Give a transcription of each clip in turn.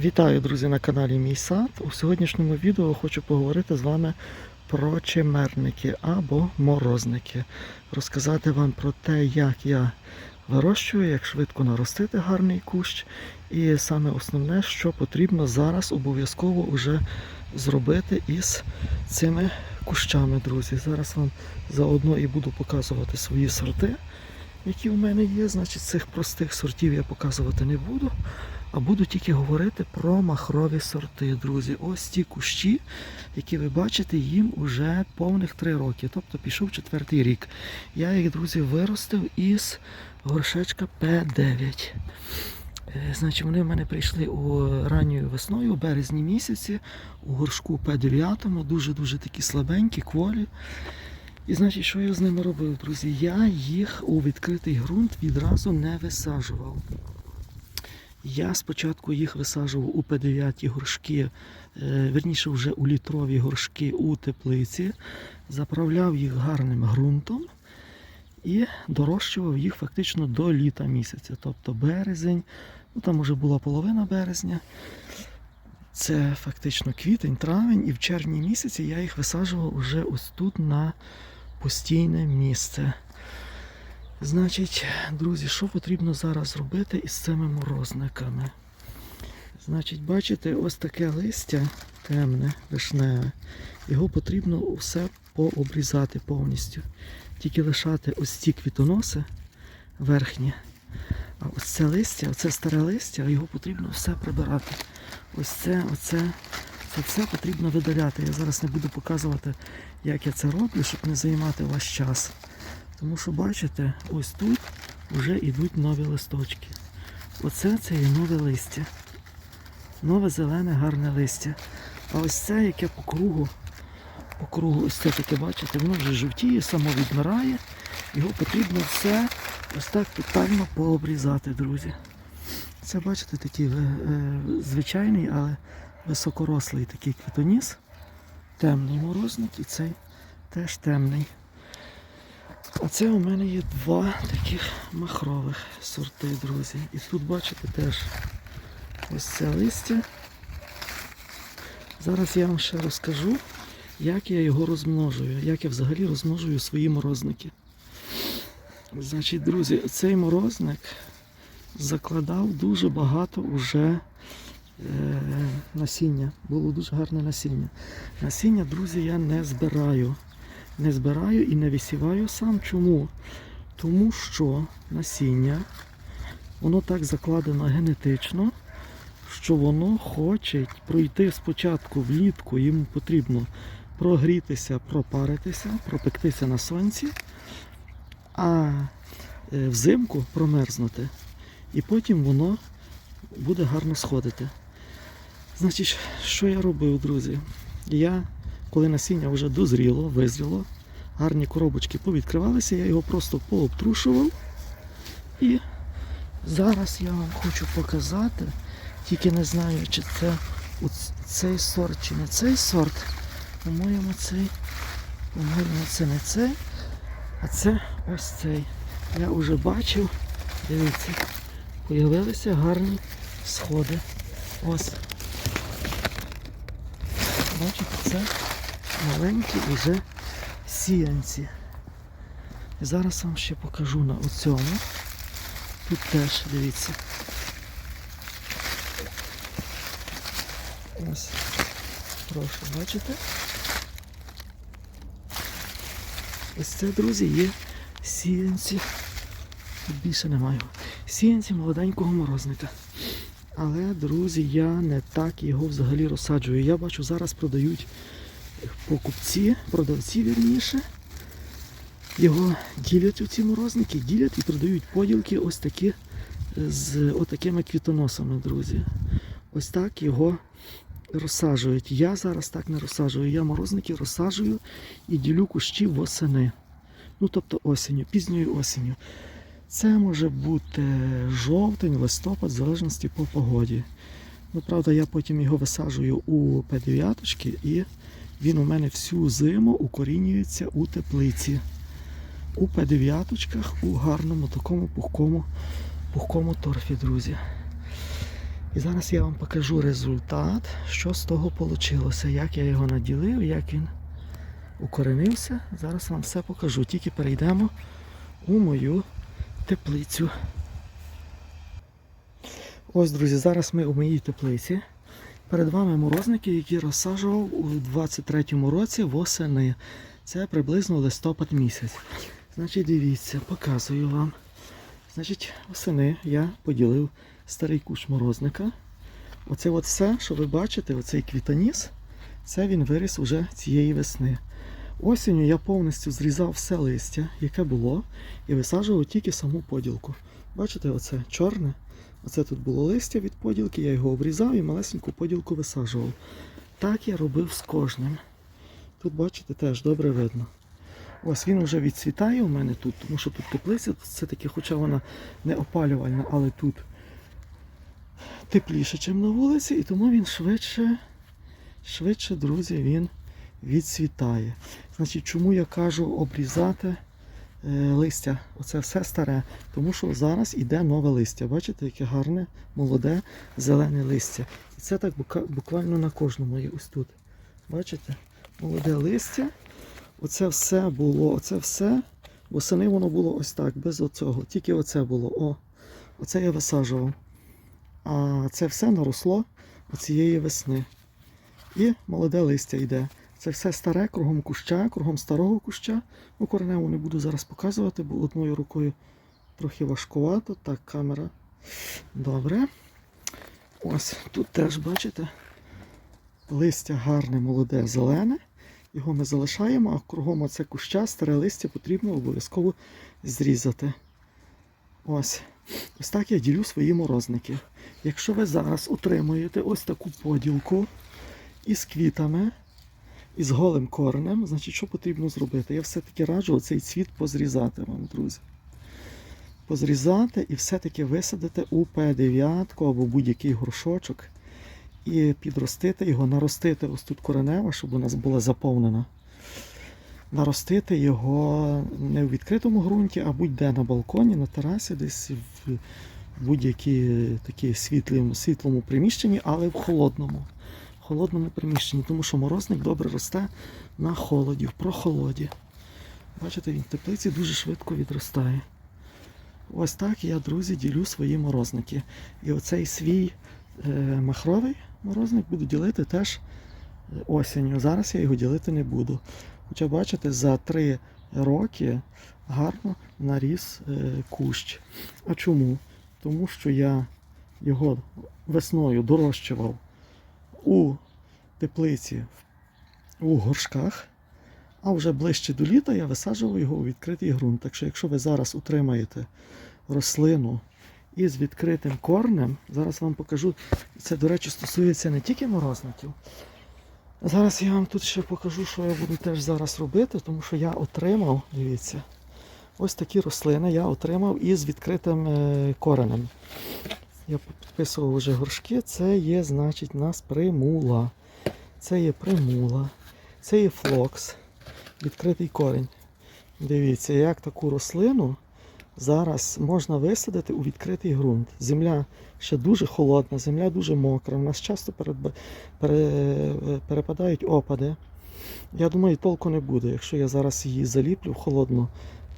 Вітаю, друзі, на каналі Мій Сад. У сьогоднішньому відео хочу поговорити з вами про чимерники або морозники. Розказати вам про те, як я вирощую, як швидко наростити гарний кущ. І саме основне, що потрібно зараз обов'язково вже зробити із цими кущами, друзі. Зараз вам заодно і буду показувати свої сорти, які в мене є. Значить, цих простих сортів я показувати не буду. А буду тільки говорити про махрові сорти, друзі. Ось ті кущі, які ви бачите, їм уже повних 3 роки, тобто пішов четвертий рік. Я їх, друзі, виростив із горшечка П9. Е, Значить, вони в мене прийшли у ранньою весною, у березні місяці, у горшку П9, дуже-дуже такі слабенькі, кволі. І значить, що я з ними робив, друзі? Я їх у відкритий ґрунт відразу не висаджував. Я спочатку їх висаджував у П9 горшки, е, верніше вже у літрові горшки у теплиці, заправляв їх гарним ґрунтом і дорощував їх фактично до літа місяця, тобто березень, ну там вже була половина березня. Це фактично квітень, травень, і в червні місяці я їх висаджував уже ось тут на постійне місце. Значить, друзі, що потрібно зараз зробити із цими морозниками? Значить, бачите, ось таке листя темне, вишневе. Його потрібно все пообрізати повністю. Тільки лишати ось ці квітоноси верхні. А ось це листя, оце старе листя, його потрібно все прибирати. Ось це, оце, це все потрібно видаляти. Я зараз не буду показувати, як я це роблю, щоб не займати ваш час. Тому що бачите, ось тут вже йдуть нові листочки. Оце це є нове листя. Нове зелене гарне листя. А ось це, яке по кругу, по кругу, ось це таке, бачите, воно вже жовтіє, само відмирає. Його потрібно все ось так тотально пообрізати, друзі. Це, бачите, такий е, е, звичайний, але високорослий такий квітоніс. Темний морозник і цей теж темний. Оце у мене є два таких махрових сорти, друзі. І тут бачите теж ось це листя. Зараз я вам ще розкажу, як я його розмножую, як я взагалі розмножую свої морозники. Значить, друзі, цей морозник закладав дуже багато уже е, насіння. Було дуже гарне насіння. Насіння, друзі, я не збираю не збираю і не висіваю сам. Чому? Тому що насіння, воно так закладено генетично, що воно хоче пройти спочатку влітку, йому потрібно прогрітися, пропаритися, пропектися на сонці, а е, взимку промерзнути. І потім воно буде гарно сходити. Значить, що я робив, друзі? Я коли насіння вже дозріло, визріло, гарні коробочки повідкривалися, я його просто пообтрушував. І зараз я вам хочу показати, тільки не знаю, чи це цей сорт, чи не цей сорт. По-моєму, цей, по-моєму, це не цей, а це ось цей. Я вже бачив, дивіться, появилися гарні сходи. Ось. Бачите, це маленькі вже сіянці. І зараз вам ще покажу на оцьому. Тут теж, дивіться. Ось, прошу, бачите? Ось це, друзі, є сіянці. Тут більше немає. Сіянці молоденького морозника. Але, друзі, я не так його взагалі розсаджую. Я бачу, зараз продають покупці, продавці вірніше. Його ділять у ці морозники, ділять і продають поділки ось такі з отакими квітоносами, друзі. Ось так його розсаджують. Я зараз так не розсаджую. Я морозники розсаджую і ділю кущі восени. Ну, тобто осінню, пізньою осінню. Це може бути жовтень, листопад, в залежності по погоді. Ну, правда, я потім його висаджую у П9 і він у мене всю зиму укорінюється у теплиці. У П9, у гарному такому пухкому, пухкому торфі, друзі. І зараз я вам покажу результат, що з того вийшло, як я його наділив, як він укоренився. Зараз вам все покажу. Тільки перейдемо у мою теплицю. Ось, друзі, зараз ми у моїй теплиці. Перед вами морозники, які розсаджував у 23-му році восени. Це приблизно листопад місяць. Значить, дивіться, показую вам. Значить, восени я поділив старий кущ морозника. Оце от все, що ви бачите, оцей квітоніс, це він виріс уже цієї весни. Осінню я повністю зрізав все листя, яке було, і висаджував тільки саму поділку. Бачите, оце чорне. Оце тут було листя від поділки, я його обрізав і малесеньку поділку висаджував. Так я робив з кожним. Тут, бачите, теж добре видно. Ось він вже відцвітає у мене тут, тому що тут теплиця, все-таки, хоча вона не опалювальна, але тут тепліше, ніж на вулиці, і тому він швидше, швидше, друзі, він відцвітає. Значить, чому я кажу обрізати листя? Оце все старе. Тому що зараз іде нове листя. Бачите, яке гарне, молоде, зелене листя. І це так буквально на кожному є ось тут. Бачите? Молоде листя. Оце все було, оце все. Восени воно було ось так, без оцього. Тільки оце було. О, оце я висаджував. А це все наросло оцієї весни. І молоде листя йде. Це все старе, кругом куща, кругом старого куща. Ну, кореневу не буду зараз показувати, бо одною рукою трохи важкувато. Так, камера. Добре. Ось тут теж бачите. Листя гарне, молоде, зелене. Його ми залишаємо, а кругом оце куща, старе листя потрібно обов'язково зрізати. Ось. Ось так я ділю свої морозники. Якщо ви зараз отримуєте ось таку поділку із квітами, із голим коренем, значить, що потрібно зробити? Я все-таки раджу цей цвіт позрізати вам, друзі. Позрізати і все-таки висадити у П9 або будь-який горшочок і підростити його, наростити ось тут коренева, щоб у нас була заповнена. Наростити його не в відкритому ґрунті, а будь-де на балконі, на терасі, десь в будь-якій світлому, світлому приміщенні, але в холодному. Холодному приміщенні, тому що морозник добре росте на холоді, в прохолоді. Бачите, він в теплиці дуже швидко відростає. Ось так я, друзі, ділю свої морозники. І оцей свій е, махровий морозник буду ділити теж е, осінню. Зараз я його ділити не буду. Хоча, бачите, за три роки гарно наріс е, кущ. А чому? Тому що я його весною дорощував у теплиці у горшках, а вже ближче до літа я висаджував його у відкритий ґрунт. Так що, якщо ви зараз утримаєте рослину із відкритим корнем, зараз вам покажу, це, до речі, стосується не тільки морозників. Зараз я вам тут ще покажу, що я буду теж зараз робити, тому що я отримав, дивіться, ось такі рослини я отримав із відкритим е, коренем. Я підписував вже горшки, це є, значить, у нас примула. Це є примула, це є флокс, відкритий корінь. Дивіться, як таку рослину зараз можна висадити у відкритий ґрунт. Земля ще дуже холодна, земля дуже мокра. У нас часто передба- пере- перепадають опади. Я думаю, толку не буде, якщо я зараз її заліплю в холодну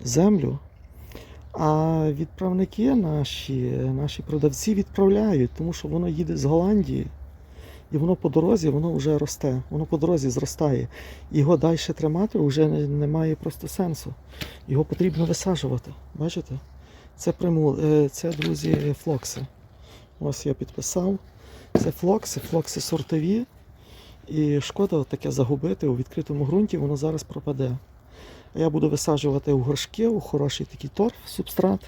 землю. А відправники наші, наші продавці відправляють, тому що воно їде з Голландії. І воно по дорозі воно вже росте, воно по дорозі зростає. Його далі тримати вже не- немає просто сенсу. Його потрібно висаджувати. Бачите? Це примул, е, це, друзі, флокси. Ось я підписав. Це флокси, флокси сортові. І шкода таке загубити у відкритому ґрунті, воно зараз пропаде. Я буду висаджувати у горшки, у хороший такий торф, субстрат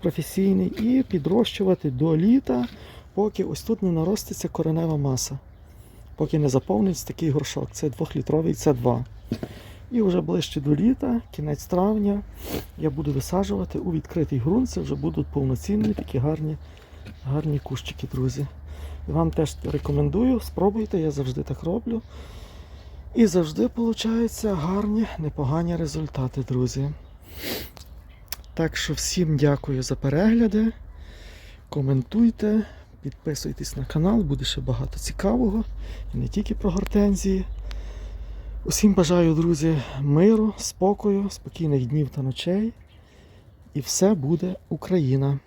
професійний, і підрощувати до літа, поки ось тут не нароститься коренева маса. Поки не заповниться такий горшок. Це 2-літровий, це 2. І вже ближче до літа, кінець травня, я буду висаджувати у відкритий ґрунт. Це вже будуть повноцінні такі гарні, гарні кущики, друзі. Вам теж рекомендую, спробуйте, я завжди так роблю. І завжди виходять гарні, непогані результати, друзі. Так що всім дякую за перегляди. Коментуйте, Підписуйтесь на канал, буде ще багато цікавого. І не тільки про гортензії. Усім бажаю, друзі, миру, спокою, спокійних днів та ночей. І все буде Україна.